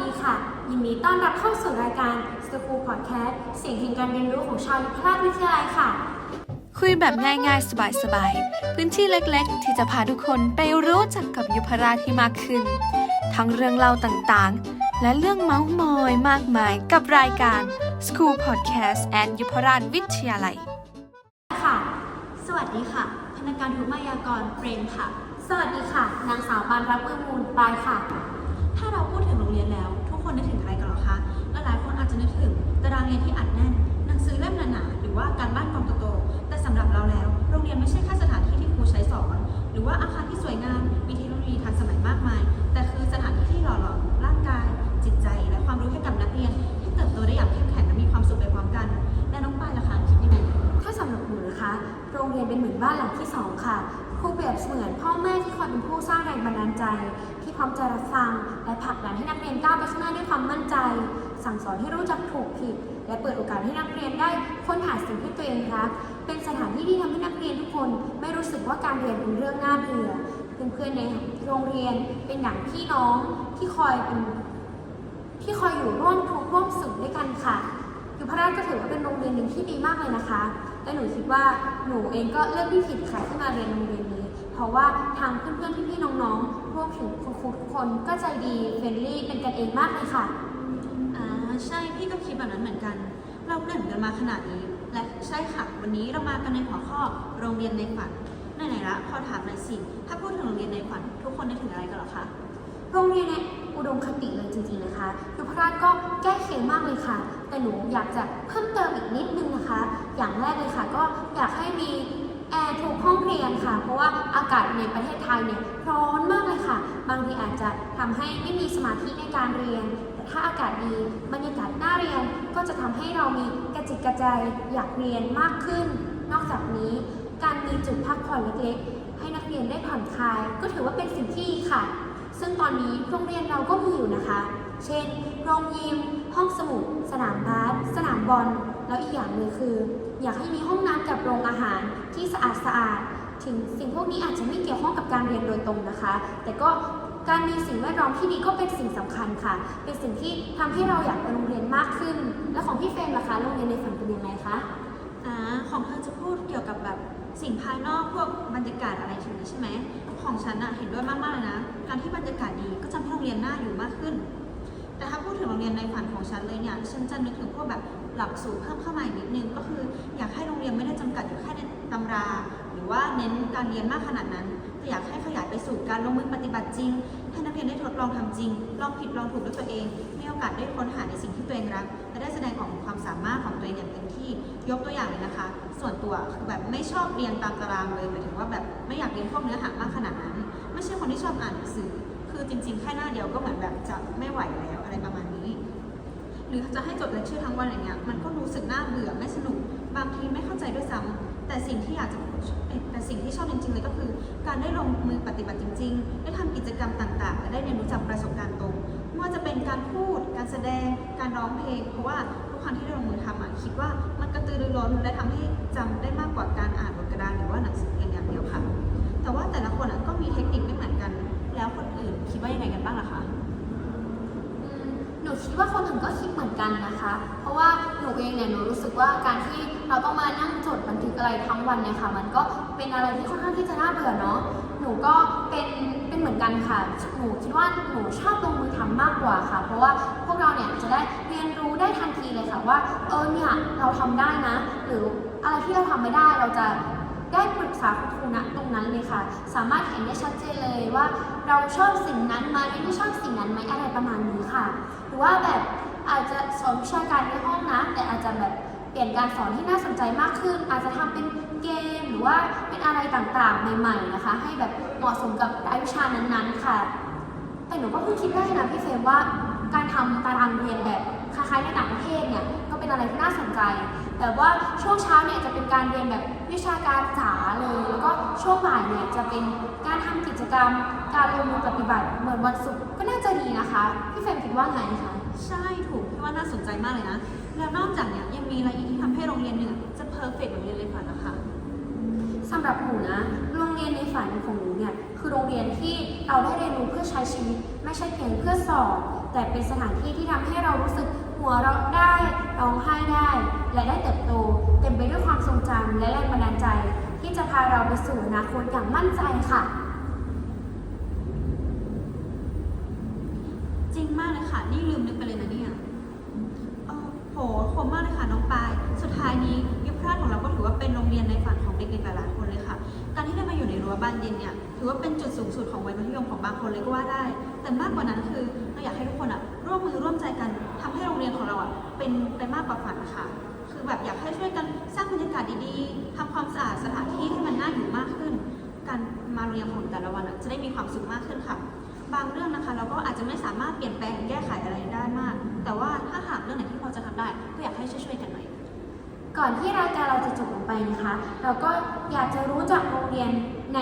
ดีค่ะ ยินดีต้อนรับเข้าสู่รายการ School Podcast เสียงแห่งการเรียนรู้ของชาวยุพราชวิทยาลัยค่ะ คุยแบบง่ายๆ สบายๆ พื้นที่เล็กๆ ที่จะพาทุกคนไปรู้จักกับยุพราชที่มากขึ้น ทั้งเรื่องเล่าต่างๆ และเรื่องเมาส์มอยมากมายกับรายการ School Podcast and ยุพราชวิทยาลัยค่ะ สวัสดีค่ะ พนักงานทุกมายากรเปรมค่ะ สวัสดีค่ะ นางสาวปานรักเมืองมูลปลายค่ะ ถ้าเราพูดถึงโรงเรียนแล้ว ทุกคนนึกถึงอะไรกันหรอคะลหลายคนอาจจะนึกถึงตารางเรียนที่อัดแน่น หนังสือเล่มหนาๆหรือว่าการบ้านกองโตๆแต่สำหรับเราแล้ว โรงเรียนไม่ใช่แค่สถานที่ที่ครูใช้สอน หรือว่าอาคารที่สวยงามมีเทคโนโลยีทันสมัยมากมาย แต่คือสถานที่ที่หล่อหลอมร่างกาย จิตใจ และความรู้ให้กับนักเรียนให้เติบโตได้อย่างเข้มแข็งและมีความสุขไปพร้อมกัน และน้องปายล่ะคะคิดยังไงถ้าสำหรับหนูนะคะ โรงเรียนเป็นเหมือนบ้านหลังที่สองค่ะครูเปรียบเสมือนพ่อแม่ที่คอยเป็นผู้สร้างแรงบันดาลใจ ร้อมจะรับฟัง และผลักดันให้นักเรียนก้าวไปข้างหน้าด้วยความมั่นใจ สั่งสอนให้รู้จักถูกผิด และเปิดโอกาสให้นักเรียนได้ค้นหาสิ่งที่ตัวเองรัก เป็นสถานที่ที่ทำให้นักเรียนทุกคน ไม่รู้สึกว่าการเรียนเป็นเรื่องน่าเบื่อเพื่อนๆในโรงเรียนเป็นอย่างพี่น้องที่คอยเป็นที่คอยอยู่ร่วมทุกร่วมสุขด้วยกันค่ะยุพระราชก็ถือว่าเป็นโรงเรียนหนึ่งที่ดีมากเลยนะคะ และหนูคิดว่าหนูเองก็เลือกที่ผิดค่ะที่มาเรียนโรงเรียนนี้ ราะว่าทางเพื่อนๆพี่ๆน้องๆรวมถึงคุณครูทุกคนก็ใจดีเฟรนลี่เป็นกันเองมากเลยค่ะ อ่าใช่พี่ก็คิดแบบนั้นเหมือนกัน เราเกริ่นกันมาขนาดนี้และใช่ค่ะวันนี้เรามากันในหัวข้อโรงเรียนในฝันไหนๆละขอถามหน่อยสิ ถ้าพูดถึงโรงเรียนในฝัน ทุกคนนึกถึงอะไรกันเหรอคะโรงเรียนเนี่ยอุดมคติเลยจริงๆนะคะยุพราชก็ใกล้เคียงมากเลยค่ะ แต่หนูอยากจะเพิ่มเติมอีกนิดนึงนะคะ อย่างแรกเลยค่ะ ก็อยากให้มีแอร์ ทุกห้องเรียนค่ะ เพราะว่าอากาศในประเทศไทยเนี่ยร้อนมากเลยค่ะ บางทีอาจจะทำให้ไม่มีสมาธิในการเรียน แต่ถ้าอากาศดีบรรยากาศน่าเรียนก็จะทำให้เรามีกระจิตกระใจอยากเรียนมากขึ้น นอกจากนี้ การมีจุดพักผ่อนเล็กๆ ให้นักเรียนได้ผ่อนคลาย ก็ถือว่าเป็นสิ่งที่ค่ะ ซึ่งตอนนี้โรงเรียนเราก็มีอยู่นะคะ เช่น โรงยิม ห้องสมุด สนามบาสสนามบอลแล้วอีกอย่างหนึ่งคือ อยากให้มีห้องน้ำกับโรงอาหารที่สะอาดสะอาด ถึงสิ่งพวกนี้อาจจะไม่เกี่ยวข้องกับการเรียนโดยตรงนะคะ แต่ก็การมีสิ่งแวดล้อมที่ดีก็เป็นสิ่งสำคัญค่ะ เป็นสิ่งที่ทำให้เราอยากไปโรงเรียนมากขึ้น แล้วของพี่เฟรมล่ะคะ โรงเรียนในฝันเป็นยังไงคะอ่าของเธอจะพูดเกี่ยวกับแบบสิ่งภายนอกพวกบรรยากาศอะไรอย่างนี้ใช่ไหม ของฉันอะเห็นด้วยมากๆเลยนะ การที่บรรยากาศดีก็จะทำให้โรงเรียนน่าอยู่มากขึ้น แต่ถ้าพูดถึงโรงเรียนในฝันของฉันเลยเนี่ย ฉันจะนึกถึงพวกแบบ หลักสูตรเพิ่มเข้ามาอีกนิดนึง ก็คืออยากให้โรงเรียนไม่ได้จำกัดอยู่แค่ในตำรา หรือว่าเน้นการเรียนมากขนาดนั้นแต่อยากให้ขยายไปสู่การลงมือปฏิบัติจริง ให้นักเรียนได้ทดลองทำจริง ลองผิดลองถูกด้วยตัวเอง มีโอกาสได้ค้นหาในสิ่งที่ตัวเองรัก และได้แสดงออกถึงความสามารถของตัวเองอย่างเต็มที่ ยกตัวอย่างเลยนะคะ ส่วนตัวคือแบบไม่ชอบเรียนตามตารางเลยหมายถึงว่าแบบไม่อยากเรียนพวกเนื้อหามากขนาดนั้น ไม่ใช่คนที่ชอบอ่านหนังสือ คือจริง ๆ แค่หน้าเดียวก็เหมือนแบบจะไม่ไหวแล้วอะไรประมาณนี้ หรือจะให้จดเลคเชอร์ทั้งวันอะไรเงี้ยมันก็รู้สึกน่าเบื่อไม่สนุก บางทีไม่เข้าใจด้วยซ้ำแต่สิ่งที่อยากจะแต่สิ่งที่ชอบจริงๆเลยก็คือ การได้ลงมือปฏิบัติจริง ๆ ได้ทำกิจกรรมต่างๆ และได้เรียนรู้จากประสบการณ์ตรงไม่ว่าจะเป็นการพูด การแสดง การร้องเพลง เพราะว่าทุกครั้งที่ได้ลงมือทำอะคิดว่ามันกระตือรือร้นและทำให้จำได้มากกว่าการอ่านบนกระดานหรือว่าหนังสือเพียงอย่างเดียวค่ะ แต่ว่าแต่ละคนก็มีเทคนิคไม่เหมือนกัน แล้วคนอื่นคิดว่ายังไงกันบ้างล่ะคะ อืมหนู คิดว่าคนอื่นก็คิดเหมือนกันนะคะ เพราะว่าหนูเองเนี่ยหนูรู้สึกว่าการที่เราต้องมานั่งจดบันทึกอะไรทั้งวันเนี่ยค่ะ มันก็เป็นอะไรที่ค่อนข้างที่จะน่าเบื่อเนาะหนูก็เป็นเป็นเหมือนกันค่ะหนูคิดว่าหนูชอบลงมือทำมากกว่าค่ะ เพราะว่าพวกเราเนี่ยจะได้เรียนรู้ได้ทันทีเลยค่ะว่าเออเนี่ยเราทำได้นะ หรืออะไรที่เราทำไม่ได้เราจะ ได้ปรึกษาคุณครูณตรงนั้นเลยค่ะ สามารถเห็นได้ชัดเจนเลยว่า เราชอบสิ่งนั้นไหมไม่ชอบสิ่งนั้นไหมอะไรประมาณนี้ค่ะ หรือว่าแบบอาจจะสอนวิชาการในห้องนะแต่อาจจะแบบเปลี่ยนการสอนที่น่าสนใจมากขึ้น อาจจะทำเป็นเกมหรือว่าเป็นอะไรต่างๆ ใหม่ๆนะคะ ให้แบบเหมาะสมกับรายวิชานั้นๆค่ะ แต่หนูก็เพิ่งคิดได้นะพี่เฟรมว่าการทำตา อะไรที่น่าสนใจ แต่ว่าช่วงเช้าเนี่ยจะเป็นการเรียนแบบวิชาการจ๋าเลย แล้วก็ช่วงบ่ายเนี่ยจะเป็นการทำกิจกรรม การลงมือปฏิบัติเหมือนวันศุกร์ก็น่าจะดีนะคะ พี่เฟรมคิดว่าไงคะใช่ถูกพี่ว่าน่าสนใจมากเลยนะ แล้วนอกจากเนี้ยยังมีอะไรอีกที่ทำให้โรงเรียนหนึ่งจะเพอร์เฟกต์โรงเรียนเลยค่ะนะคะสำหรับหนูนะ โรงเรียนในฝันของหนูเนี่ยคือโรงเรียนที่เราได้เรียนรู้เพื่อใช้ชีวิต ไม่ใช่เพียงเพื่อสอบ แต่เป็นสถานที่ที่ทำให้เรารู้สึก หัวเราะได้ร้องไห้ได้ และได้เติบโต เต็มไปด้วยความทรงจำและแรงบันดาลใจ ที่จะพาเราไปสู่อนาคตอย่างมั่นใจค่ะ จริงมากเลยค่ะ นี่ลืมนึกไปเลยนะเนี่ยเออโหคมมากเลยค่ะน้องปาย สุดท้ายนี้ยุพราชของเราก็ถือว่าเป็นโรงเรียนในฝันของเด็กๆหลายๆคนเลยค่ะ การที่ได้มาอยู่ในรั้วบ้านเย็นเนี่ยถือว่าเป็นจุดสูงสุดของวัยมัธยมของบางคนเลยก็ว่าได้ แต่มากกว่านั้นคือ เราอยากให้ทุกคนอะร่วมมือร่วมใจกันทำให้โรงเรียนของเราอะเป็นไปมากกว่าฝันค่ะ คือแบบอยากให้ช่วยกันสร้างบรรยากาศดีๆทำความสะอาดสถานที่ให้มันน่าอยู่มากขึ้น การมาโรงเรียนของแต่ละวันอะจะได้มีความสุขมากขึ้นค่ะ บางเรื่องนะคะ เราก็อาจจะไม่สามารถเปลี่ยนแปลงแก้ไขอะไรได้มาก แต่ว่าถ้าหากเรื่องไหนที่พอจะทำได้ ก็อยากให้ช่วยๆกันหน่อยก่อนที่รายการเราจะจบลงไปนะคะ เราก็อยากจะรู้จักโรงเรียนใน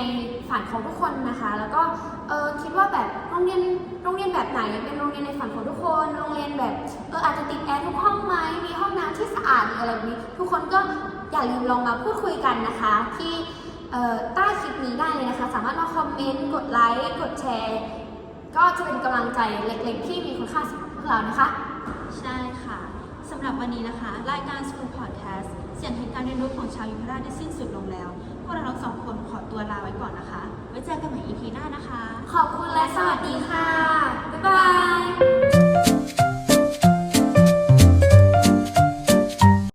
ฝันของทุกคนนะคะ แล้วก็เออคิดว่า เรียนโรงเรียนแบบไหนเป็นโรงเรียนในฝันของทุกคน โรงเรียนแบบเอออาจจะติดแอร์ทุกห้องไหมมีห้องน้ำที่สะอาดหรืออะไรแบบนี้ทุกคนก็อย่าลืมลองมาพูดคุยกันนะคะ ที่ใต้คลิปนี้ได้เลยนะคะ สามารถมาคอมเมนต์กดไลค์กดแชร์ ก็จะเป็นกำลังใจเล็กๆ ที่มีคุณค่าสำหรับพวกเรานะคะ ใช่ค่ะสำหรับวันนี้นะคะ รายการ School Podcast เสียงแห่งการเรียนรู้ของชาวยุพราชได้สิ้นสุดลงแล้ว พวกเราทั้งสองคนขอตัวลาไว้ก่อนนะคะ ไว้เจอกันใหม่ EP หน้านะคะ ขอบคุณและสวัสดีค่ะ บ๊ายบาย